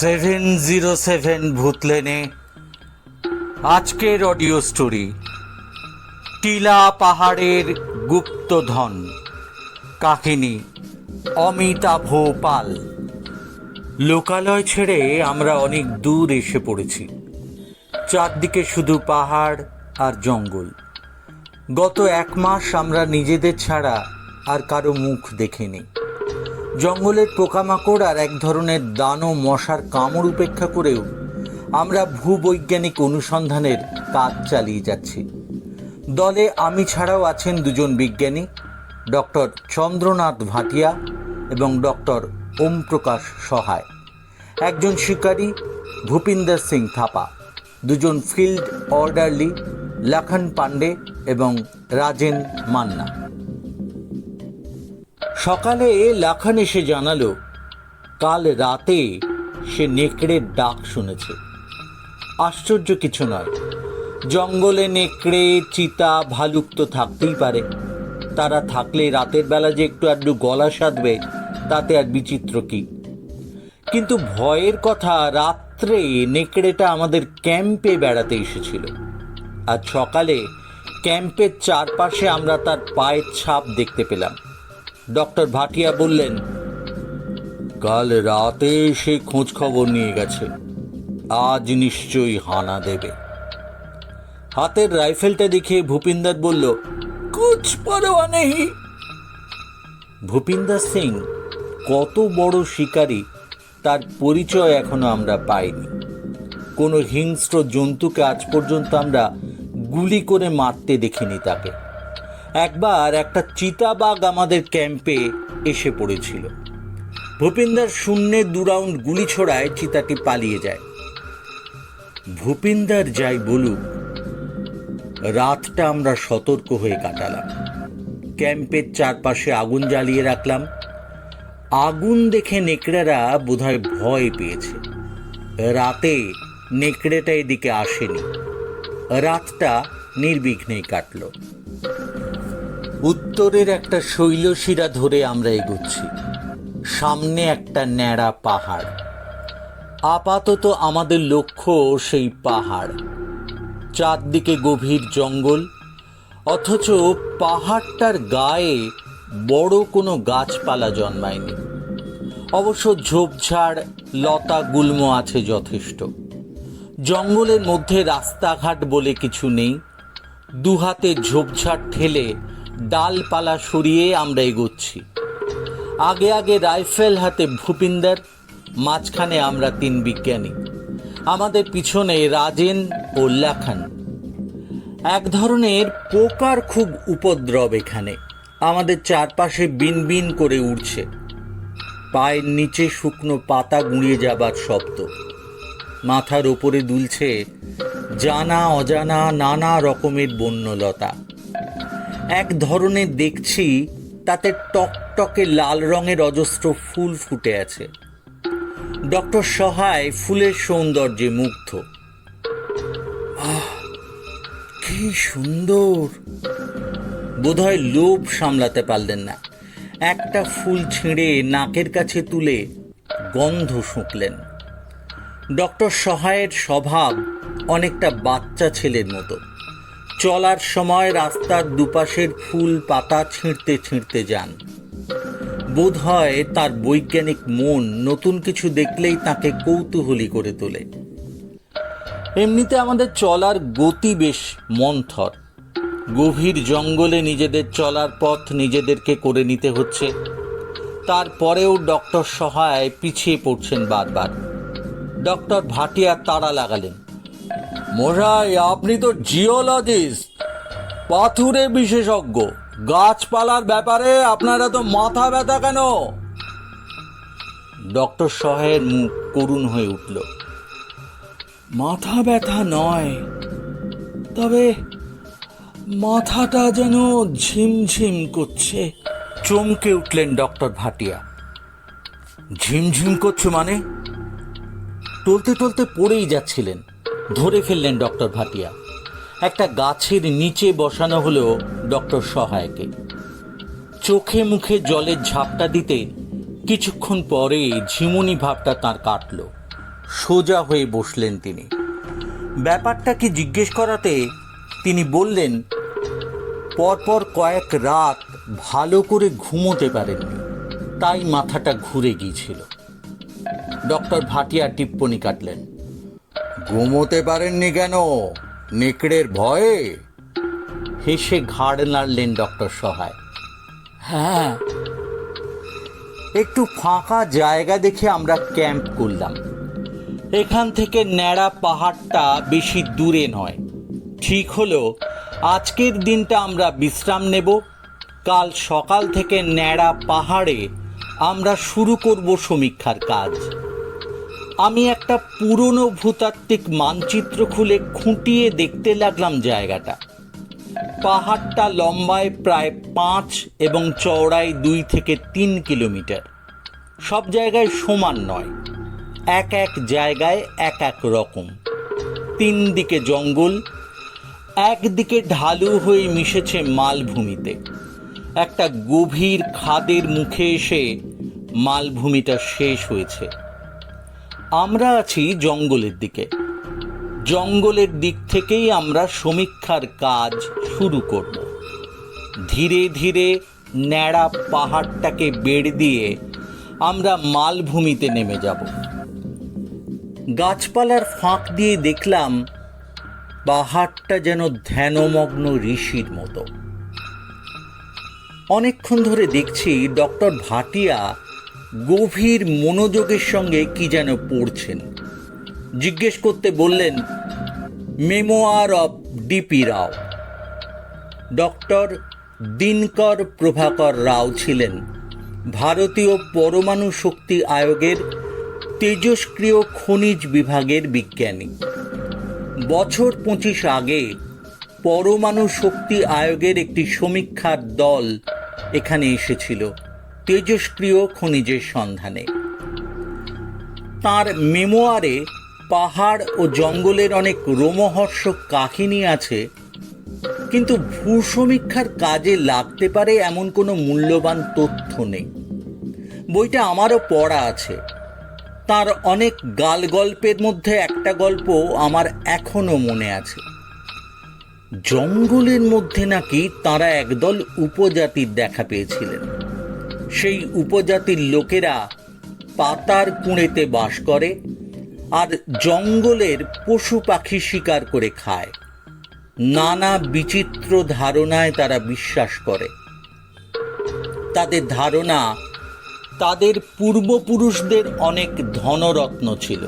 Seven zero seven ভূতলেনে আজকের audio story, টিলা পাহাড়ের গুপ্তধন, কাহিনী, অমিতাভ পাল। লোকালয় ছেড়ে আমরা অনেক দূর এসে পড়েছি। চারদিকে শুধু পাহাড় আর জঙ্গল। গত এক মাস আমরা নিজেদের ছাড়া আর কারও মুখ দেখিনি জঙ্গলের পোকামাকড় আর এক ধরনের দানো মশার কামড় উপেক্ষা করেও আমরা ভূবৈজ্ঞানিক অনুসন্ধানের কাজ চালিয়ে যাচ্ছি। দলে আমি ছাড়াও আছেন দুজন বিজ্ঞানী, ডক্টর চন্দ্রনাথ ভাটিয়া এবং ডক্টর ওম প্রকাশ সহায়। একজন শিকারী, ভূপিন্দর সিং থাপা। দুজন ফিল্ড অর্ডারলি, লখন পান্ডে এবং রাজেন মান্না। সকালে লাখান এসে জানালো, কাল রাতে সে নেকড়ের ডাক শুনেছে। আশ্চর্য কিছু নয়, জঙ্গলে নেকড়ে, চিতা, ভালুক তো থাকতেই পারে। তারা থাকলে রাতের বেলা যে একটু আধটু গলা সাধবে, তাতে আর বিচিত্র কি? কিন্তু ভয়ের কথা, রাত্রে নেকড়েটা আমাদের ক্যাম্পে বেড়াতে এসেছিল। আর সকালে ক্যাম্পের চারপাশে আমরা তার পায়ের ছাপ দেখতে পেলাম। ডক্টর ভাটিয়া বললেন, কাল রাতে সে খোঁজ খবর নিয়ে গেছে। আজ নিশ্চয়ই হানা দেবে। হাতের রাইফেলটা দেখে ভূপিন্দার বলল, কুছ পরোয়া নেই। ভূপিন্দর সিং, কত বড় শিকারী, তার পরিচয় এখনও আমরা পাইনি। কোনো হিংস্র জন্তুকে আজ পর্যন্ত আমরা গুলি করে মারতে দেখিনি তাকে। একবার একটা চিতাবাঘ আমাদের ক্যাম্পে এসে পড়েছিল। ভূপিন্দর শূন্যে দু রাউন্ড গুলি ছোড়ায় চিতাটি পালিয়ে যায়। ভূপিন্দার যাই বলুক, রাতটা আমরা সতর্ক হয়ে কাটালাম। ক্যাম্পের চারপাশে আগুন জ্বালিয়ে রাখলাম। আগুন দেখে নেকড়েরা বোধহয় ভয় পেয়েছে। রাতে নেকড়েটা এদিকে আসেনি। রাতটা নির্বিঘ্নেই কাটলো। উত্তরের একটা শৈলশিরা ধরে আমরা এগোচ্ছি। সামনে একটা ন্যাড়া পাহাড়। আপাতত আমাদের লক্ষ্য সেই পাহাড়। চারদিকে গভীর জঙ্গল, অথচ পাহাড়টার গায়ে বড় কোনো গাছপালা জন্মায়নি। অবশ্য ঝোপঝাড়, লতা গুল্ম আছে যথেষ্ট। জঙ্গলের মধ্যে রাস্তাঘাট বলে কিছু নেই। দুহাতে ঝোপঝাড় ঠেলে ডালপালা সরিয়ে আমরা এগোচ্ছি। আগে আগে রাইফেল হাতে ভূপিন্দর, মাঝখানে আমরা তিন বিজ্ঞানী। আমাদের পিছনে রাজেন ও লাখান। এক ধরনের পোকার খুব উপদ্রব এখানে। আমাদের চারপাশে বিন বিন করে উঠছে পায়ের নিচে শুকনো পাতা গুঁড়িয়ে যাবার শব্দ। মাথার ওপরে দুলছে জানা অজানা নানা রকমের বন্যলতা। এক ধরনের দেখছি তাতে টকটকে লাল রঙের অজস্র ফুল ফুটে আছে। ডক্টর সহায় ফুলের সৌন্দর্যে মুগ্ধ। কি সুন্দর। বোধহয় লোভ সামলাতে পারলেন না। একটা ফুল ছিঁড়ে নাকের কাছে তুলে গন্ধ শুঁকলেন। ডক্টর সহায়ের স্বভাব অনেকটা বাচ্চা ছেলের মতো। চলার সময় রাস্তার দুপাশের ফুল পাতা ছিঁড়তে ছিঁড়তে যান। বোধ হয় তার বৈজ্ঞানিক মন নতুন কিছু দেখলেই তাকে কৌতূহলী করে তোলে। এমনিতে আমাদের চলার গতি বেশ মন্থর। গভীর জঙ্গলে নিজেদের চলার পথ নিজেদেরকে করে নিতে হচ্ছে। তারপরেও ডক্টর সহায় পিছিয়ে পড়ছেন বারবার। ডক্টর ভাটিয়া তাড়া লাগালেন। মশাই, আপনি তো জিওলজিস্ট। পাথুরে বিশেষজ্ঞ। গাছপালার ব্যাপারে আপনারা তো মাথা ব্যথা কেন? ডক্টর সহায়ের মুখ করুণ হয়ে উঠল। মাথা ব্যথা নয়, তবে মাথাটা যেন ঝিমঝিম করছে। চমকে উঠলেন ডক্টর ভাটিয়া। ঝিমঝিম করছে মানে? টলতে টলতে পড়েই যাচ্ছিলেন। ধরে ফেললেন ডক্টর ভাটিয়া। একটা গাছের নিচে বসানো হলো ডক্টর সহায়কে। চোখে মুখে জলের ঝাপটা দিতে কিছুক্ষণ পরে ঝিমুনি ভাবটা তার কাটল। সোজা হয়ে বসলেন তিনি। ব্যাপারটা কি জিজ্ঞেস করাতে তিনি বললেন, পরপর কয়েক রাত ভালো করে ঘুমোতে পারেননি, তাই মাথাটা ঘুরে গিয়েছিল। ডক্টর ভাটিয়া টিপ্পনি কাটলেন। ঘুমোতে পারেননি কেন? নেকড়ের ভয়ে? হেসে ঘাড় নাড়লেন ডক্টর সহায়। হ্যাঁ। একটু ফাঁকা জায়গা দেখে আমরা ক্যাম্প করলাম। এখান থেকে ন্যাড়া পাহাড়টা বেশি দূরে নয়। ঠিক হলো আজকের দিনটা আমরা বিশ্রাম নেব। কাল সকাল থেকে ন্যাড়া পাহাড়ে আমরা শুরু করব সমীক্ষার কাজ। আমি একটা পুরনো ভূতাত্ত্বিক মানচিত্র খুলে খুঁটিয়ে দেখতে লাগলাম জায়গাটা। পাহাড়টা লম্বায় প্রায় পাঁচ এবং চওড়ায় দুই থেকে তিন কিলোমিটার। সব জায়গায় সমান নয়, এক এক জায়গায় এক এক রকম। তিন দিকে জঙ্গল একদিকে ঢালু হয়ে মিশেছে মালভূমিতে। একটা গভীর খাদের মুখে এসে মালভূমিটা শেষ হয়েছে। আমরা আছি জঙ্গলের দিকে। জঙ্গলের দিক থেকেই আমরা সমীক্ষার কাজ শুরু করব। ধীরে ধীরে ন্যাড়া পাহাড়টাকে বেড় দিয়ে আমরা মালভূমিতে নেমে যাব। গাছপালার ফাঁক দিয়ে দেখলাম পাহাড়টা যেন ধ্যানমগ্ন ঋষির মতো। অনেকক্ষণ ধরে দেখছি ডক্টর ভাটিয়া গভীর মনোযোগের সঙ্গে কি যেন পড়ছেন। জিজ্ঞেস করতে বললেন memoir of DP Rao doctor Dinkar Prabhakar Rao ছিলেন ভারতীয় পরমাণু শক্তি আয়োগের তেজস্ক্রিয় খনিজ বিভাগের বিজ্ঞানী। বছর পঁচিশ আগে পরমাণু শক্তি আয়োগের একটি সমীক্ষার দল এখানে এসেছিল। তেজস্ক্রিয় খনিজের সন্ধানে। তার মেমোয়ারে পাহাড় ও জঙ্গলের অনেক রোমহর্ষক কাহিনী আছে, কিন্তু ভূ সমীক্ষার কাজে লাগতে পারে এমন কোনো মূল্যবান তথ্য নেই। বইটা আমারও পড়া আছে। তার অনেক গাল গল্পের মধ্যে একটা গল্প আমার এখনও মনে আছে। জঙ্গলের মধ্যে নাকি তারা একদল উপজাতির দেখা পেয়েছিলেন। সেই উপজাতির লোকেরা পাতার কুঁড়েতে বাস করে আর জঙ্গলের পশু পাখি শিকার করে খায়। নানা বিচিত্র ধারণায় তারা বিশ্বাস করে। তাদের ধারণা, তাদের পূর্বপুরুষদের অনেক ধনরত্ন ছিল।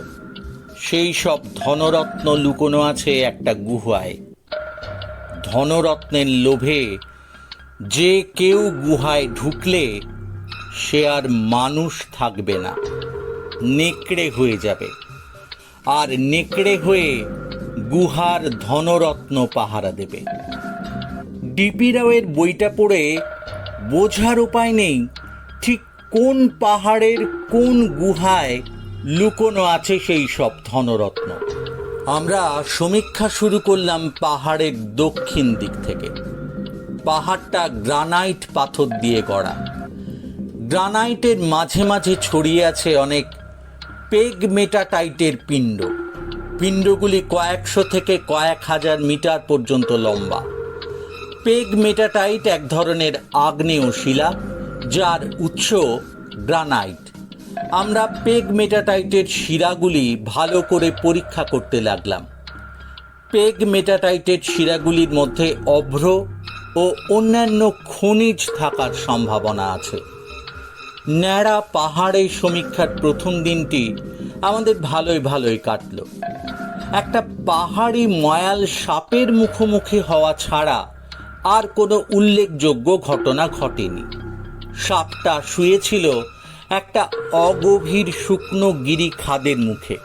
সেই সব ধনরত্ন লুকোনো আছে একটা গুহায়। ধনরত্নের লোভে যে কেউ গুহায় ঢুকলে সে আর মানুষ থাকবে না। নেকড়ে হয়ে যাবে। আর নেকড়ে হয়ে গুহার ধনরত্ন পাহারা দেবে। ডিপি রাওয়ের বইটা পড়ে বোঝার উপায় নেই ঠিক কোন পাহাড়ের কোন গুহায় লুকোনো আছে সেই সব ধনরত্ন। আমরা সমীক্ষা শুরু করলাম পাহাড়ের দক্ষিণ দিক থেকে। পাহাড়টা গ্রানাইট পাথর দিয়ে গড়া। গ্রানাইটের মাঝে মাঝে ছড়িয়ে আছে অনেক পেগ মেটাটাইটের পিণ্ড। পিণ্ডগুলি কয়েকশো থেকে কয়েক হাজার মিটার পর্যন্ত লম্বা। পেগ মেটাটাইট এক ধরনের আগ্নেয় শিলা, যার উৎস গ্রানাইট। আমরা পেগ মেটাটাইটের শিরাগুলি ভালো করে পরীক্ষা করতে লাগলাম। পেগ মেটাটাইটের শিরাগুলির মধ্যে অভ্র ও অন্যান্য খনিজ থাকার সম্ভাবনা আছে। ন্যাড়া পাহাড়ে সমীক্ষার প্রথম দিনটি আমাদের ভালোই ভালোই কাটল। একটা পাহাড়ি ময়াল সাপের মুখোমুখি হওয়া ছাড়া আর কোনো উল্লেখযোগ্য ঘটনা ঘটেনি। সাপটা শুয়েছিল একটা অগভীর শুকনো গিরি খাদের মুখে।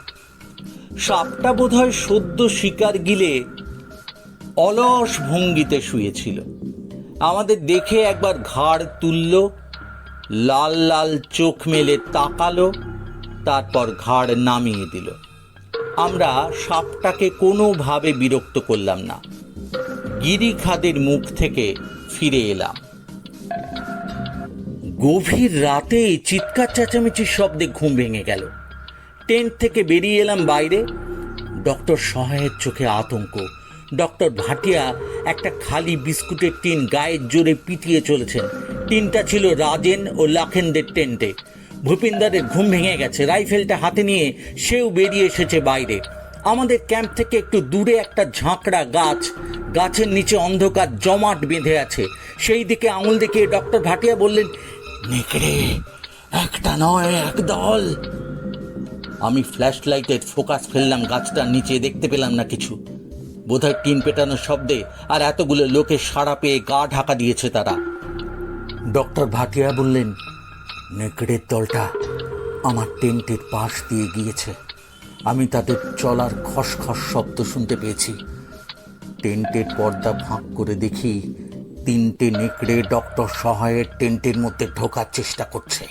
সাপটা বোধহয় সদ্য শিকার গিলে অলস ভঙ্গিতে শুয়েছিল। আমাদের দেখে একবার ঘাড় তুলল লাল লাল চোখ মেলে তাকালো, তারপর ঘাড় নামিয়ে দিল। আমরা সাপটাকে কোনোভাবে বিরক্ত করলাম না। গিরি খাদের মুখ থেকে ফিরে এলাম। গভীর রাতে চিৎকার চেঁচামেচির শব্দে ঘুম ভেঙে গেল। টেন্ট থেকে বেরিয়ে এলাম বাইরে। ডক্টর সহায়ের চোখে আতঙ্ক ডক্টর ভাটিয়া একটা খালি বিস্কুটের টিন গায়ের জোরে পিটিয়ে চলেছেন। টিনটা ছিল রাজেন ও লাখেনদের টেন্টে। ভূপিন্দারের ঘুম ভেঙে গেছে, রাইফেলটা হাতে নিয়ে সেও বেরিয়ে এসেছে বাইরে। আমাদের ক্যাম্প থেকে একটু দূরে একটা ঝাঁকড়া গাছ, গাছের নিচে অন্ধকার জমাট বেঁধে আছে। সেই দিকে আঙুল দেখিয়ে ডক্টর ভাটিয়া বললেন, নেকড়ে, একটা নয়, এক দল। আমি ফ্ল্যাশ লাইটের ফোকাস ফেললাম, গাছটার নিচে দেখতে পেলাম না কিছু। বোধহয় টিন পেটানোর শব্দে আর এতগুলো লোকের সাড়া পেয়ে গা ঢাকা দিয়েছে তারা। ডক্টর ভাটিয়া বললেন, নেকড়ের দলটা আমার টেন্টের পাশ দিয়ে গিয়েছে। আমি তাদের চলার খসখস শব্দ শুনতে পেয়েছি। টেন্টের পর্দা ফাঁক করে দেখি তিনটে নেকড়ে ডক্টর সহায়ের টেন্টের মধ্যে ঢোকার চেষ্টা করছে।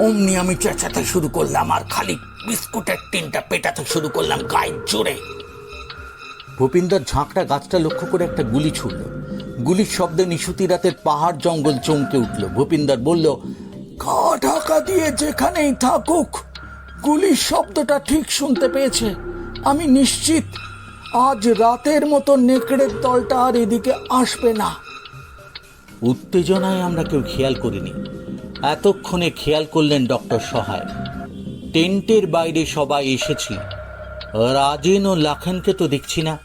অমনি আমি চেঁচাতে শুরু করলাম আর খালি বিস্কুটের টিনটা পেটাতে শুরু করলাম গায়ের জোরে। ভূপিন্দর ঝাঁকটা গাছটা লক্ষ্য করে একটা গুলি ছুড়ল। গুলির শব্দে নিশুতি রাতের পাহাড় জঙ্গল চমকে উঠল। ভূপিন্দর বলল, গা ঢাকা দিয়ে যেখানেই থাকুক, গুলির শব্দটা ঠিক শুনতে পেয়েছে। আমি নিশ্চিত, আজ রাতের মতো নেকড়ের দলটা আর এদিকে আসবে না। উত্তেজনায় আমরা কেউ খেয়াল করিনি। এতক্ষণে খেয়াল করলেন ডক্টর সহায়। টেন্টের বাইরে সবাই এসেছি রাজেন ও লাখনকে তো দেখছি না।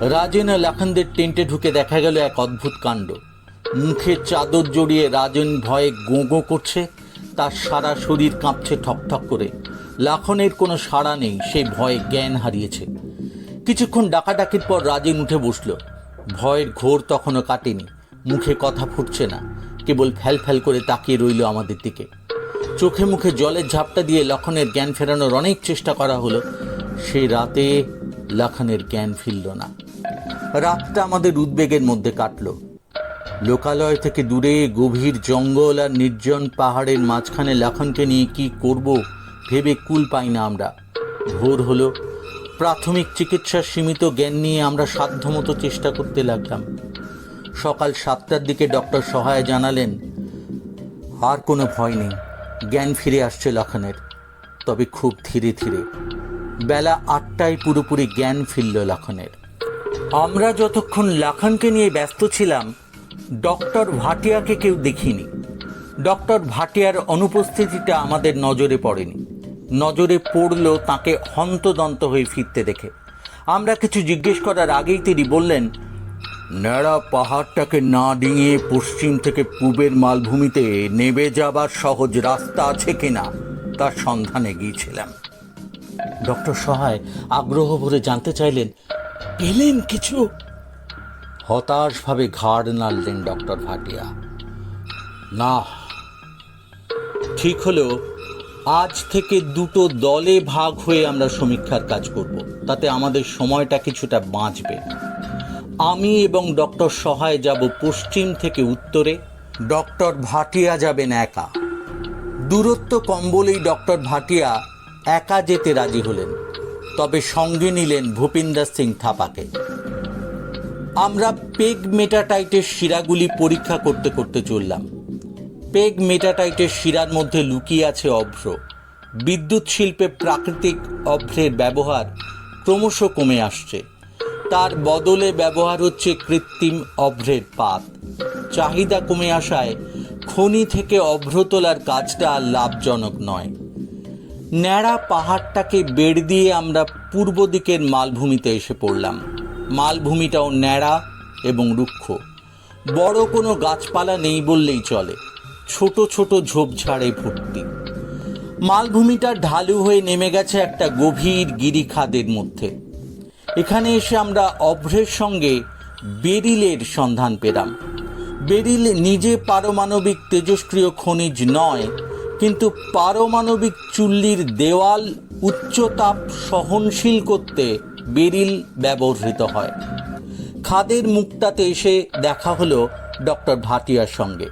রাজেন ও লাখনদের টেন্টে ঢুকে দেখা গেল এক অদ্ভুত কাণ্ড। মুখে চাদর জড়িয়ে রাজেন ভয়ে গোঁ গোঁ করছে, তার সারা শরীর কাঁপছে ঠকঠক করে। লাখনের কোনো সাড়া নেই, সে ভয়ে জ্ঞান হারিয়েছে। কিছুক্ষণ ডাকাডাকির পর রাজেন উঠে বসল। ভয়ের ঘোর তখনও কাটেনি, মুখে কথা ফুটছে না, কেবল ফ্যাল ফ্যাল করে তাকিয়ে রইল আমাদের দিকে। চোখে মুখে জলের ঝাপটা দিয়ে লক্ষণের জ্ঞান ফেরানোর অনেক চেষ্টা করা হলো সেই রাতে লক্ষণের জ্ঞান ফিরল না। রাতটা আমাদের উদ্বেগের মধ্যে কাটল। লোকালয় থেকে দূরে গভীর জঙ্গল আর নির্জন পাহাড়ের মাঝখানে লাখনকে নিয়ে কি করব ভেবে কুল পাই না আমরা। ভোর হলো। প্রাথমিক চিকিৎসার সীমিত জ্ঞান নিয়ে আমরা সাধ্যমতো চেষ্টা করতে লাগলাম। সকাল সাতটার দিকে ডক্টর সহায় জানালেন, আর কোনো ভয় নেই। জ্ঞান ফিরে আসছে লখনের। তবে খুব ধীরে ধীরে। বেলা আটটায় পুরোপুরি জ্ঞান ফিরল লাখনের। আমরা যতক্ষণ লাখনকে নিয়ে ব্যস্ত ছিলাম, ডক্টর ভাটিয়াকে কেউ দেখিনি। ডক্টর ভাটিয়ার অনুপস্থিতিটা আমাদের নজরে পড়েনি। নজরে পড়ল তাকে হন্তদন্ত হয়ে ফিরতে দেখে। আমরা কিছু জিজ্ঞেস করার আগেই তিনি বললেন, ন্যাড়া পাহাড়টাকে না ডিঙিয়ে পশ্চিম থেকে পূবের মালভূমিতে নেবে যাবার সহজ রাস্তা আছে কিনা, তার সন্ধানে গিয়েছিলাম। ডক্টর সহায় আগ্রহ ভরে জানতে চাইলেন, পেলেন কিছু? হতাশভাবে ঘাড় নাড়লেন ডক্টর ভাটিয়া। না। ঠিক হলো আজ থেকে দুটো দলে ভাগ হয়ে আমরা সমীক্ষার কাজ করব। তাতে আমাদের সময়টা কিছুটা বাঁচবে। আমি এবং ডক্টর সহায় যাব পশ্চিম থেকে উত্তরে। ডক্টর ভাটিয়া যাবেন একা। দূরত্ব কম বলেই ডক্টর ভাটিয়া একা যেতে রাজি হলেন, তবে সঙ্গে নিলেন ভূপিন্দর সিং থাপাকে। আমরা পেগ মেটাটাইটের শিরাগুলি পরীক্ষা করতে করতে চললাম। পেগ মেটাটাইটের শিরার মধ্যে লুকিয়ে আছে অভ্র। বিদ্যুৎ শিল্পে প্রাকৃতিক অভ্রের ব্যবহার ক্রমশ কমে আসছে। তার বদলে ব্যবহার হচ্ছে কৃত্রিম অভ্রের পাত। চাহিদা কমে আসায় খনি থেকে অভ্র তোলার কাজটা লাভজনক নয়। ন্যাড়া পাহাড়টাকে বেড় দিয়ে আমরা পূর্ব দিকের মালভূমিতে এসে পড়লাম। মালভূমিটাও ন্যাড়া এবং রুক্ষ। বড় কোনো গাছপালা নেই বললেই চলে। ছোট ছোট ঝোপঝাড়ে ভর্তি। মালভূমিটা ঢালু হয়ে নেমে গেছে একটা গভীর গিরিখাদের মধ্যে। এখানে এসে আমরা অভ্রের সঙ্গে বেরিলের সন্ধান পেলাম। বেরিল নিজে পারমাণবিক তেজস্ক্রিয় খনিজ নয় কিন্তু পারমাণবিক চুল্লির দেওয়াল উচ্চতাপ সহনশীল করতে বেরিল ব্যবহৃত হয়। খাদের মুখটাতে এসে দেখা হলো ডক্টর ভাটিয়ার সঙ্গে।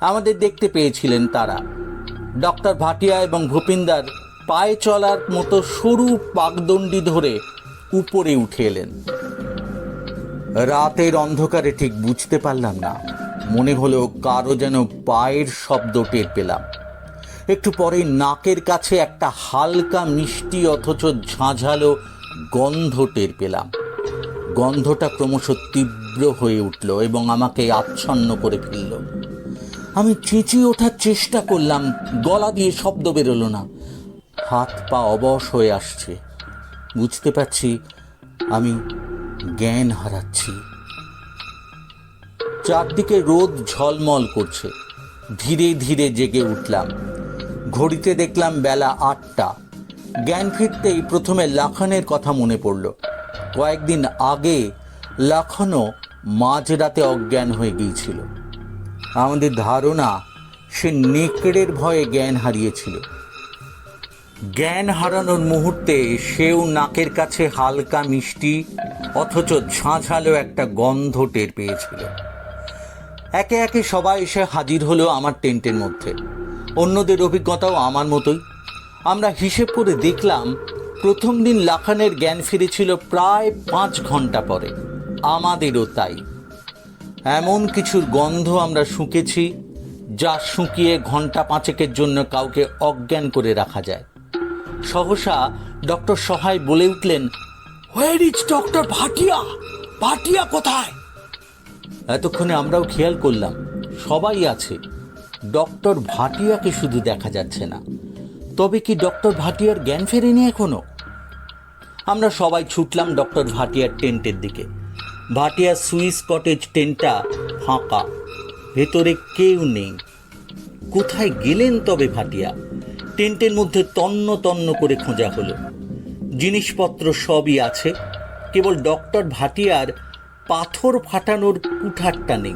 আমাদের দেখতে পেয়েছিলেন তারা। ডক্টর ভাটিয়া এবং ভূপিন্দার পায়ে চলার মতো সরু পাকদণ্ডি ধরে উপরে উঠে এলেন। রাতের অন্ধকারে ঠিক বুঝতে পারলাম না। মনে হলো কারও যেন পায়ের শব্দ টের পেলাম। একটু পরে নাকের কাছে একটা হালকা মিষ্টি অথচ ঝাঁঝালো গন্ধ টের পেলাম। গন্ধটা ক্রমশ তীব্র হয়ে উঠল এবং আমাকে আচ্ছন্ন করে ফেলল। আমি চেঁচিয়ে ওঠার চেষ্টা করলাম, গলা দিয়ে শব্দ বেরোলো না। হাত পা অবশ হয়ে আসছে। বুঝতে পারছি, আমি জ্ঞান হারাচ্ছি। চারদিকে রোদ ঝলমল করছে। ধীরে ধীরে জেগে উঠলাম। ঘড়িতে দেখলাম বেলা আটটা। জ্ঞান ফিরতেই প্রথমে লাখনের কথা মনে পড়ল। কয়েকদিন আগে লাখনও মাঝরাতে অজ্ঞান হয়ে গিয়েছিল। আমাদের ধারণা, সে নেকড়ের ভয়ে জ্ঞান হারিয়েছিল। জ্ঞান হারানোর মুহূর্তে সেও নাকের কাছে হালকা মিষ্টি, অথচ ঝাঁঝালো একটা গন্ধ টের পেয়েছিল। একে একে সবাই এসে হাজির হলো আমার টেন্টের মধ্যে। অন্যদের অভিজ্ঞতাও আমার মতোই। আমরা হিসেব করে দেখলাম, প্রথম দিন লাখানের জ্ঞান ফিরেছিল প্রায় পাঁচ ঘণ্টা পরে। আমাদেরও তাই। এমন কিছুর গন্ধ আমরা শুঁকেছি, যা শুকিয়ে ঘণ্টা পাঁচেকের জন্য কাউকে অজ্ঞান করে রাখা যায়। সহসা ডক্টর সহায় বলে উঠলেন where is doctor Bhatia? Bhatia কোথায়? এতক্ষণে আমরাও খেয়াল করলাম, সবাই আছে। ডক্টর ভাটিয়াকে শুধু দেখা যাচ্ছে না। তবে কি ডক্টর ভাটিয়ার জ্ঞান ফেরেনি এখনও? আমরা সবাই ছুটলাম ডক্টর ভাটিয়ার টেন্টের দিকে। ভাটিয়ার সুইস কটেজ টেন্টটা ফাঁকা। ভেতরে কেউ নেই। কোথায় গেলেন তবে ভাটিয়া? টেন্টের মধ্যে তন্ন তন্ন করে খোঁজা হলো। জিনিসপত্র সবই আছে। কেবল ডক্টর ভাটিয়ার পাথর ফাটানোর কুঠারটা নেই।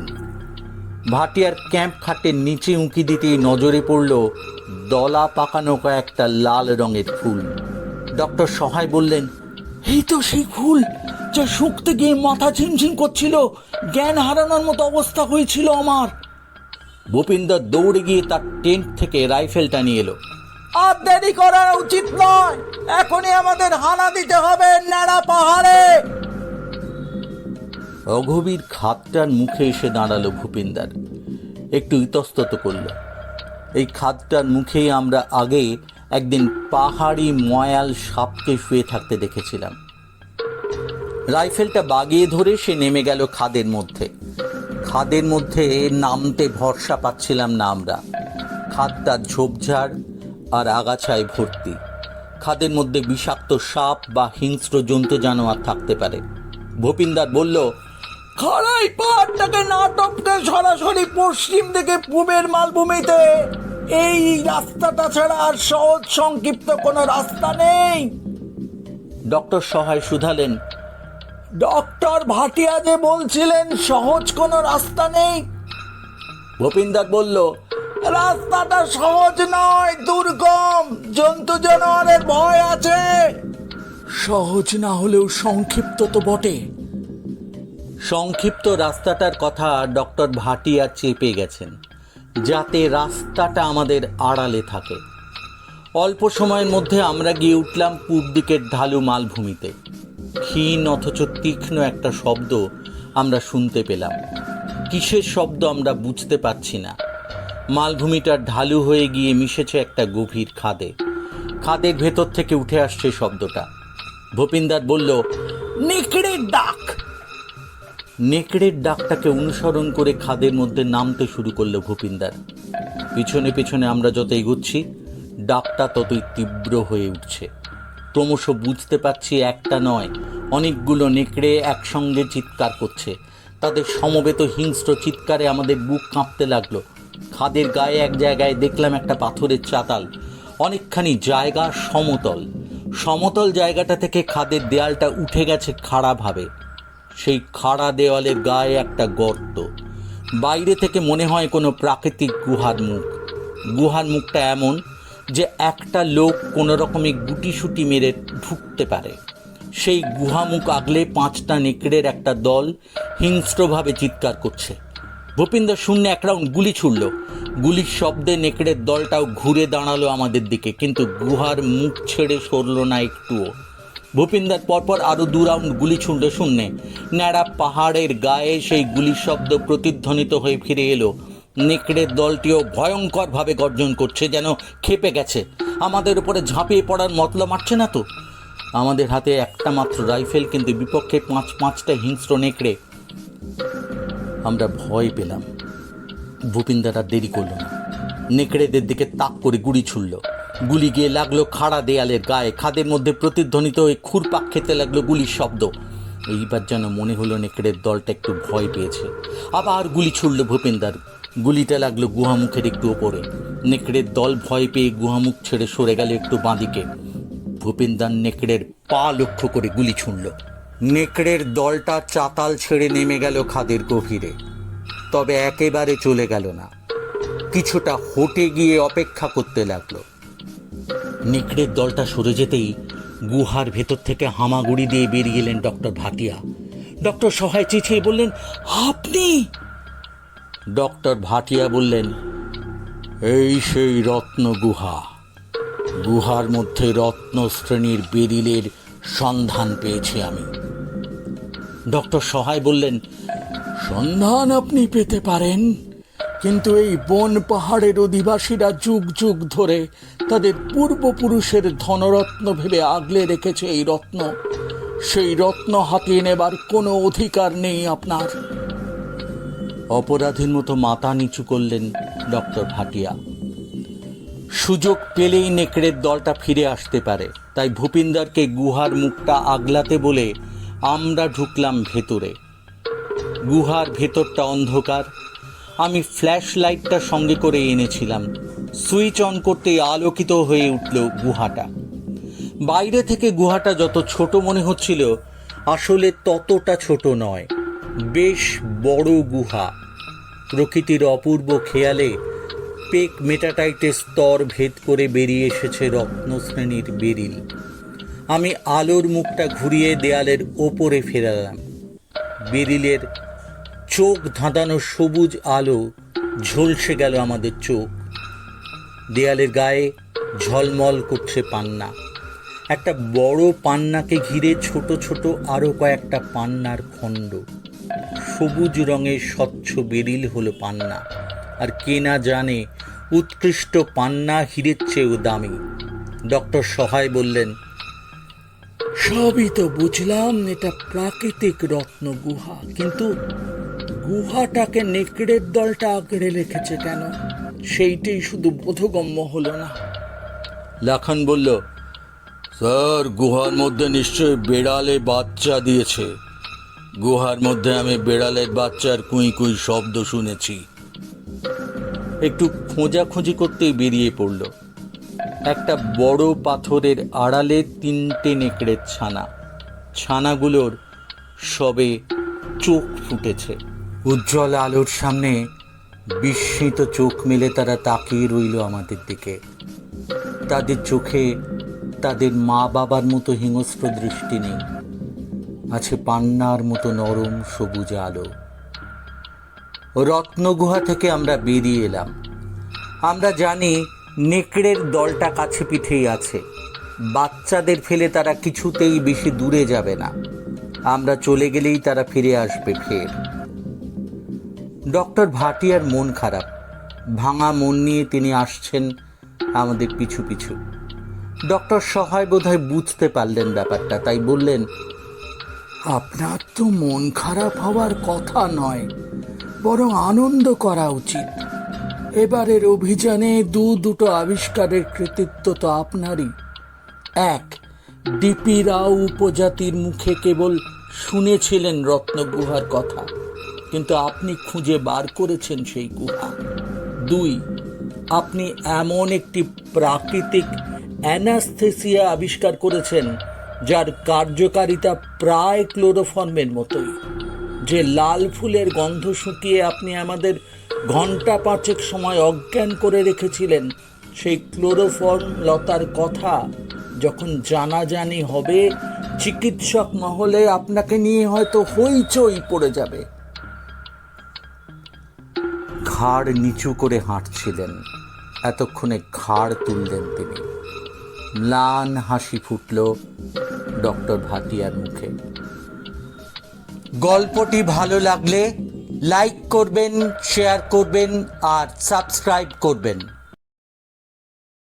ভাটিয়ার ক্যাম্প খাটের নিচে উঁকি দিতেই নজরে পড়ল দলা পাকানো কয়েকটা লাল রঙের ফুল। ডক্টর সহায় বললেন, এই তো সেই ফুল যা শুকতে গিয়ে মাথা ঝিমঝিম করছিল, জ্ঞান হারানোর মতো অবস্থা হয়েছিল আমার। ভূপিন্দর দৌড়ে গিয়ে তার টেন্ট থেকে রাইফেলটা নিয়ে এলো। আর দেরি করা উচিত নয়, এখনই আমাদের হানা দিতে হবে নাড়া পাহাড়ে। অগভীর খাদটার মুখে এসে দাঁড়াল ভূপিন্দার। একটু ইতস্তত করল। এই খাদটার মুখেই আমরা আগে একদিন পাহাড়ি ময়াল সাপকে শুয়ে থাকতে দেখেছিলাম। রাইফেলটা বাগিয়ে ধরে সে নেমে গেল খাদের মধ্যে। খাদের মধ্যে নামতে ভরসা পাচ্ছিলাম না আমরা। খাদটা ঝোপঝাড় আর আগাছায় ভর্তি। খাদের মধ্যে বিষাক্ত সাপ বা হিংস্র জন্তু জানোয়ার থাকতে পারে। ভূপিন্দার বলল খড়াই পাহাড়টাকে নাটককে সরাসরি পশ্চিম থেকে পূবের মালভূমিতে। এই রাস্তাটা ছাড়া আর সহজ সংক্ষিপ্ত কোনো রাস্তা নেই। ডক্টর সহায় শুধালেন। ডক্টর ভাটিয়া যে বলছিলেন সহজ কোনো রাস্তা নেই। ভূপিন্দার বলল রাস্তাটা সহজ নয় দুর্গম। জন্তু জানোয়ারের ভয় আছে। সহজ না হলেও সংক্ষিপ্ত তো বটে। সংক্ষিপ্ত রাস্তাটার কথা ডক্টর ভাটিয়া চেপে গেছেন, যাতে রাস্তাটা আমাদের আড়ালে থাকে। অল্প সময়ের মধ্যে আমরা গিয়ে উঠলাম পূব দিকের ঢালু মালভূমিতে। ক্ষীণ অথচ তীক্ষ্ণ একটা শব্দ আমরা শুনতে পেলাম। কিসের শব্দ আমরা বুঝতে পারছি না। মালভূমিটা ঢালু হয়ে গিয়ে মিশেছে একটা গভীর খাদে। খাদের ভেতর থেকে উঠে আসছে শব্দটা। ভূপিন্দার বলল নেকড়ের ডাক! নেকড়ের ডাকটাকে অনুসরণ করে খাদের মধ্যে নামতে শুরু করল ভূপিন্দার। পিছনে পিছনে আমরা যত এগুচ্ছি, ডাকটা ততই তীব্র হয়ে উঠছে। ক্রমশ বুঝতে পারছি একটা নয়, অনেকগুলো নেকড়ে একসঙ্গে চিৎকার করছে। তাদের সমবেত হিংস্র চিৎকারে আমাদের বুক কাঁপতে লাগল। খাদের গায়ে এক জায়গায় দেখলাম একটা পাথরের চাতাল, অনেকখানি জায়গা সমতল। সমতল জায়গাটা থেকে খাদের দেয়ালটা উঠে গেছে খাড়াভাবে। সেই খাড়া দেওয়ালের গায়ে একটা গর্ত। বাইরে থেকে মনে হয় কোনো প্রাকৃতিক গুহার মুখ। গুহার মুখটা এমন যে একটা লোক কোনো রকমে গুটিসুটি মেরে ঢুকতে পারে। সেই গুহামুখ আগলে পাঁচটা নেকড়ের একটা দল হিংস্রভাবে চিৎকার করছে। ভূপিন্দর শূন্য এক রাউন্ড গুলি ছুড়ল। গুলির শব্দে নেকড়ের দলটাও ঘুরে দাঁড়াল আমাদের দিকে, কিন্তু গুহার মুখ ছেড়ে সরল না একটুও। ভূপিন্দার পরপর আরও দু রাউন্ড গুলি ছুঁড়ল শূন্যে। ন্যাড়া পাহাড়ের গায়ে সেই গুলির শব্দ প্রতিধ্বনিত হয়ে ফিরে এলো। নেকড়ের দলটিও ভয়ঙ্করভাবে গর্জন করছে যেন খেপে গেছে। আমাদের উপরে ঝাঁপিয়ে পড়ার মতলব মারছে না তো? আমাদের হাতে একটা মাত্র রাইফেল, কিন্তু বিপক্ষে পাঁচ পাঁচটা হিংস্র নেকড়ে। আমরা ভয় পেলাম। ভূপিন্দার দেরি করল না। নেকড়েদের দিকে তাক করে গুলি ছুড়ল। গুলি গিয়ে লাগল খাড়া দেয়ালের গায়ে। খাদের মধ্যে প্রতিধ্বনিত হয়ে খুরপাক খেতে লাগল গুলির শব্দ। এইবার যেন মনে হলো নেকড়ের দলটা একটু ভয় পেয়েছে। আবার গুলি ছুড়ল ভূপিন্দার। গুলিটা লাগল গুহামুখের একটু ওপরে। নেকড়ের দল ভয় পেয়ে গুহামুখ ছেড়ে সরে গেল একটু বাঁদিকে। ভূপিন্দার নেকড়ের পা লক্ষ্য করে গুলি ছুঁড়ল। নেকড়ের দলটা চাতাল ছেড়ে নেমে গেল খাদের গভীরে। তবে একেবারে চলে গেল না। কিছুটা হটে গিয়ে অপেক্ষা করতে লাগল। নেকড়ের দলটা সরে যেতেই গুহার ভেতর থেকে হামাগুড়ি দিয়ে বেরিয়ে এলেন ডক্টর ভাটিয়া ডক্টর সহায় চেঁচিয়ে বললেন, আপনি? ডক্টর ভাটিয়া বললেন, এই সেই রত্ন গুহা। গুহার মধ্যে রত্ন শ্রেণির বেরিলের সন্ধান পেয়েছি আমি। ডক্টর সহায় বললেন, সন্ধান আপনি পেতে পারেন। কিন্তু এই বন পাহাড়ের অধিবাসীরা যুগ যুগ ধরে তাদের পূর্বপুরুষের ধনরত্ন ভেবে আগলে রেখেছে এই রত্ন। সেই রত্ন হাতিয়ে নেবার কোনো অধিকার নেই আপনার। অপরাধীর মতো মাথা নিচু করলেন ডক্টর ভাটিয়া। সুযোগ পেলেই নেকড়ের দলটা ফিরে আসতে পারে। তাই ভূপিন্দারকে গুহার মুখটা আগলাতে বলে আমরা ঢুকলাম ভেতরে। গুহার ভেতরটা অন্ধকার আমি ফ্ল্যাশ লাইটটা সঙ্গে করে এনেছিলাম। সুইচ অন করতেই আলোকিত হয়ে উঠল গুহাটা। বাইরে থেকে গুহাটা যত ছোট মনে হচ্ছিল, আসলে ততটা ছোট নয়। বেশ বড় গুহা। প্রকৃতির অপূর্ব খেয়ালে পেক মেটাটাইটের স্তর ভেদ করে বেরিয়ে এসেছে রত্ন শ্রেণির বেরিল। আমি আলোর মুখটা ঘুরিয়ে দেয়ালের ওপরে ফেরালাম। বেরিলের চোখ ধাঁধানো সবুজ আলো ঝলসে গেল আমাদের চোখ। দেয়ালের গায়ে ঝলমল করছে পান্না। একটা বড় পান্নাকে ঘিরে ছোট ছোট আরও কয়েকটা পান্নার খণ্ড। সবুজ রঙের স্বচ্ছ বেরিল হলো পান্না। আর কে না জানে, উৎকৃষ্ট পান্না হীরের চেয়েও দামি। ডক্টর সহায় বললেন সবই তো বুঝলাম এটা প্রাকৃতিক রত্ন গুহা। কিন্তু গুহাটাকে নেকড়ের দলটা আঁকড়ে রেখেছে কেন? সেইটাই শুধু বোধগম্য হলো না। লাখন বলল স্যার গুহার মধ্যে নিশ্চয়ই বেড়ালে বাচ্চা দিয়েছে। গুহার মধ্যে আমি বেড়ালের বাচ্চার কুই কুই শব্দ শুনেছি। একটু খোঁজাখুঁজি করতেই বেরিয়ে পড়ল। একটা বড় পাথরের আড়ালে তিনটে নেকড়ের ছানা। ছানাগুলোর সবে চোখ ফুটেছে। উজ্জ্বল আলোর সামনে বিস্মিত চোখ মেলে তারা তাকিয়ে রইল আমাদের দিকে। তাদের চোখে তাদের মা বাবার মতো হিংস্র দৃষ্টি নেই। আছে পান্নার মতো নরম সবুজ আলো। রত্নগুহা থেকে আমরা বেরিয়ে এলাম। আমরা জানি নেকড়ের দলটা কাছে পিঠেই আছে। বাচ্চাদের ফেলে তারা কিছুতেই বেশি দূরে যাবে না। আমরা চলে গেলেই তারা ফিরে আসবে ফের। ডক্টর ভাটিয়ার মন খারাপ। ভাঙা মন নিয়ে তিনি আসছেন আমাদের পিছু পিছু। ডক্টর সহায় বোধহয় বুঝতে পারলেন ব্যাপারটা, তাই বললেন, আপনার তো মন খারাপ হওয়ার কথা নয়, বরং আনন্দ করা উচিত। এবারের অভিযানে দু দুটো আবিষ্কারের কৃতিত্ব তো আপনারই। এক, ডিপি রাও উপজাতির মুখে কেবল শুনেছিলেন রত্নগুহার কথা, কিন্তু আপনি খুঁজে বার করেছেন সেই গুহা। দুই, আপনি এমন একটি প্রাকৃতিক অ্যানাস্থেসিয়া আবিষ্কার করেছেন, যার কার্যকারিতা প্রায় ক্লোরোফর্মের মতোই, যে লাল ফুলের গন্ধ শুকিয়ে আপনি আমাদের ঘণ্টা পাঁচেক সময় অজ্ঞান করে রেখেছিলেন সেই ক্লোরোফর্ম লতার কথা। যখন জানাজানি হবে, চিকিৎসক মহলে আপনাকে নিয়ে হয়তো হইচই পড়ে যাবে। ঘাড় নিচু করে হাঁটছিলেন। এতক্ষণে ঘাড় তুললেন তিনি। ম্লান হাসি ফুটল ডক্টর ভাটিয়ার মুখে। গল্পটি ভালো লাগলে লাইক করবেন শেয়ার করবেন আর সাবস্ক্রাইব করবেন।